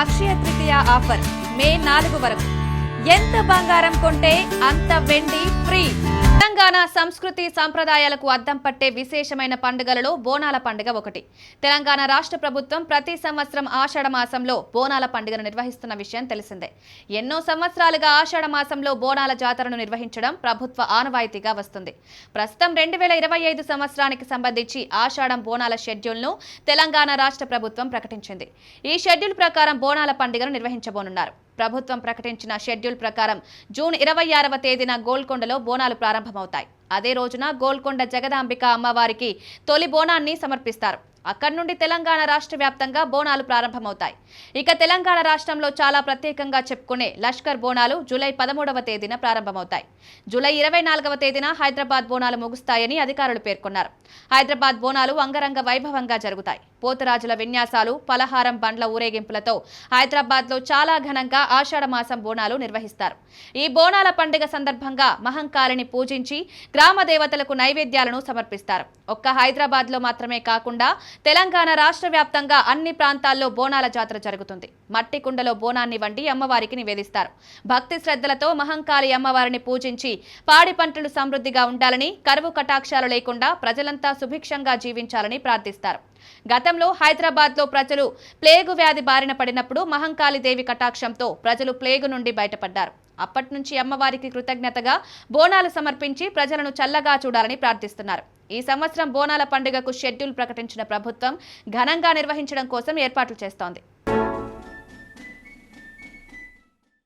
Akshaya Tritiya offer మే నాలుగు వరకు. ఎంత బంగారం కొంటే అంత వెండి ఫ్రీ. తెలంగాణ సంస్కృతి సంప్రదాయాలకు అద్దం పట్టే విశేషమైన పండుగలలో బోనాల పండుగ ఒకటి. తెలంగాణ రాష్ట్ర ప్రభుత్వం ప్రతి సంవత్సరం ఆషాఢ మాసంలో బోనాల పండుగను నిర్వహిస్తున్న విషయం తెలిసిందే. ఎన్నో సంవత్సరాలుగా ఆషాఢ మాసంలో బోనాల జాతరను నిర్వహించడం ప్రభుత్వ ఆనవాయితీగా వస్తుంది. ప్రస్తుతం రెండు వేల ఇరవై ఐదు సంవత్సరానికి సంబంధించి ఆషాఢం బోనాల షెడ్యూల్ను తెలంగాణ రాష్ట్ర ప్రభుత్వం ప్రకటించింది. ఈ షెడ్యూల్ ప్రకారం బోనాల పండుగను నిర్వహించబోనున్నారు. ప్రభుత్వం ప్రకటించిన షెడ్యూల్ ప్రకారం జూన్ ఇరవై ఆరవ తేదీన గోల్కొండలో బోనాలు ప్రారంభమవుతాయి అదే రోజున గోల్కొండ జగదాంబిక అమ్మవారికి తొలి బోనాన్ని సమర్పిస్తారు. అక్కడి నుండి తెలంగాణ రాష్ట్ర వ్యాప్తంగా బోనాలు ప్రారంభమవుతాయి. ఇక తెలంగాణ రాష్ట్రంలో చాలా ప్రత్యేకంగా చెప్పుకునే లష్కర్ బోనాలు జూలై పదమూడవ తేదీన ప్రారంభమవుతాయి. జూలై ఇరవై నాలుగవ తేదీన హైదరాబాద్ బోనాలు ముగుస్తాయని అధికారులు పేర్కొన్నారు. హైదరాబాద్ బోనాలు అంగరంగ వైభవంగా జరుగుతాయి. పోతరాజుల విన్యాసాలు పలహారం బండ్ల ఊరేగింపులతో హైదరాబాద్లో చాలా ఘనంగా ఆషాఢమాసం బోనాలు నిర్వహిస్తారు. ఈ బోనాల పండుగ సందర్భంగా మహంకాళిని పూజించి గ్రామ దేవతలకు నైవేద్యాలను సమర్పిస్తారు. ఒక్క హైదరాబాద్లో మాత్రమే కాకుండా తెలంగాణ రాష్ట్ర వ్యాప్తంగా అన్ని ప్రాంతాల్లో బోనాల జాతర జరుగుతుంది. మట్టి కుండలో బోనాన్ని వండి అమ్మవారికి నివేదిస్తారు. భక్తి శ్రద్ధలతో మహంకాళి అమ్మవారిని పూజించి పాడి పంటలు సమృద్ధిగా ఉండాలని కరువు కటాక్షాలు లేకుండా ప్రజలంతా సుభిక్షంగా జీవించాలని ప్రార్థిస్తారు. గతంలో హైదరాబాద్లో ప్రజలు ప్లేగు వ్యాధి బారిన పడినప్పుడు మహంకాళి దేవి కటాక్షంతో ప్రజలు ప్లేగు నుండి బయటపడ్డారు. అప్పటి నుంచి అమ్మవారికి కృతజ్ఞతగా బోనాలు సమర్పించి ప్రజలను చల్లగా చూడాలని ప్రార్థిస్తున్నారు. ఈ సంవత్సరం బోనాల పండుగకు షెడ్యూల్ ప్రకటించిన ప్రభుత్వం ఘనంగా నిర్వహించడం కోసం ఏర్పాట్లు చేస్తోంది.